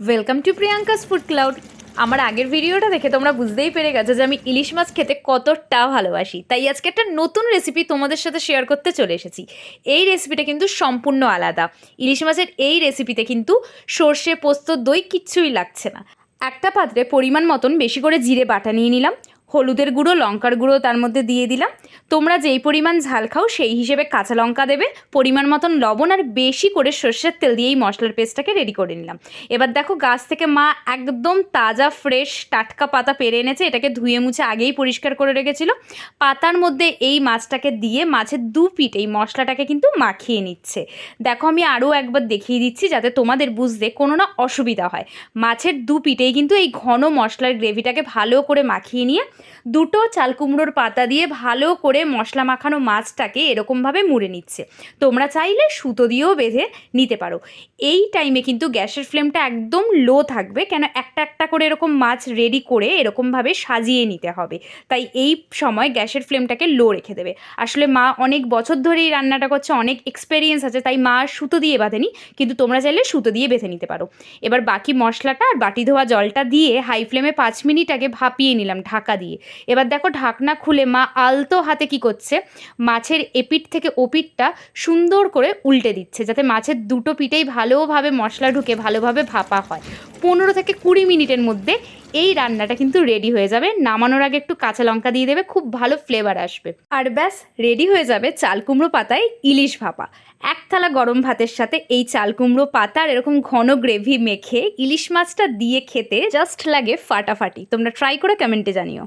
Welcome to Priyanka's food cloud আমার আগের ভিডিওটা দেখে তোমরা বুঝতেই পেরে গেছো যে আমি ইলিশ মাছ খেতে কতটা ভালোবাসি। তাই আজকে একটা নতুন রেসিপি তোমাদের সাথে শেয়ার করতে চলে এসেছি। এই রেসিপিটা কিন্তু সম্পূর্ণ আলাদা। ইলিশ মাছের এই রেসিপিতে কিন্তু সর্ষে, পোস্ত, দই কিচ্ছুই লাগছে না। একটা পাত্রে পরিমাণ মতন বেশি করে জিরে বাটা নিয়ে নিলাম। হলুদের গুঁড়ো, লঙ্কার গুঁড়ো তার মধ্যে দিয়ে দিলাম। তোমরা যেই পরিমাণ ঝাল খাও সেই হিসেবে কাঁচা লঙ্কা দেবে, পরিমাণ মতন লবণ আর বেশি করে সর্ষের তেল দিয়ে এই মশলার পেস্টটাকে রেডি করে নিলাম। এবার দেখো গাছ থেকে মা একদম তাজা ফ্রেশ টাটকা পাতা পেরে এনেছে, এটাকে ধুয়ে মুছে আগেই পরিষ্কার করে রেখেছিল। পাতার মধ্যে এই মাছটাকে দিয়ে মাছের দু পিঠ এই মশলাটাকে কিন্তু মাখিয়ে নিচ্ছে। দেখো আমি আরও একবার দেখিয়ে দিচ্ছি যাতে তোমাদের বুঝতে কোনো না অসুবিধা হয়। মাছের দু পিঠেই কিন্তু এই ঘন মশলার গ্রেভিটাকে ভালো করে মাখিয়ে নিয়ে দুটো চাল কুমড়োর পাতা দিয়ে ভালো করে মশলা মাখানো মাছটাকে এরকমভাবে মুড়ে নিচ্ছে। তোমরা চাইলে সুতো দিয়েও বেঁধে নিতে পারো। এই টাইমে কিন্তু গ্যাসের ফ্লেমটা একদম লো থাকবে, কেন একটা একটা করে এরকম মাছ রেডি করে এরকমভাবে সাজিয়ে নিতে হবে। তাই এই সময় গ্যাসের ফ্লেমটাকে লো রেখে দেবে। আসলে মা অনেক বছর ধরে এই রান্নাটা করছে, অনেক এক্সপেরিয়েন্স আছে, তাই মা সুতো দিয়ে বাঁধেনি, কিন্তু তোমরা চাইলে সুতো দিয়ে বেঁধে নিতে পারো। এবার বাকি মশলাটা আর বাটি ধোয়া জলটা দিয়ে হাই ফ্লেমে পাঁচ মিনিট আগে ভাপিয়ে নিলাম ঢাকা দিয়ে। এবার দেখো ঢাকনা খুলে মা আলতো হাতে কি করছে? মাছের এপিট থেকে ওপিটটা সুন্দর করে উল্টে দিচ্ছে, যাতে মাছের দুটো পিঠেই ভালোভাবে মশলা ঢুকে, ভালোভাবে ভাপা হয়। পনেরো থেকে কুড়ি মিনিটের মধ্যে এই রান্নাটা কিন্তু রেডি হয়ে যাবে। নামানোর আগে একটু কাঁচা লঙ্কা দিয়ে দেবে, খুব ভালো ফ্লেভার আসবে। আর ব্যাস রেডি হয়ে যাবে চাল কুমড়ো পাতায় ইলিশ ভাপা। এক থালা গরম ভাতের সাথে এই চাল কুমড়ো পাতার এরকম ঘন গ্রেভি মেখে ইলিশ মাছটা দিয়ে খেতে জাস্ট লাগে ফাটাফাটি। তোমরা ট্রাই করে কমেন্টে জানিও।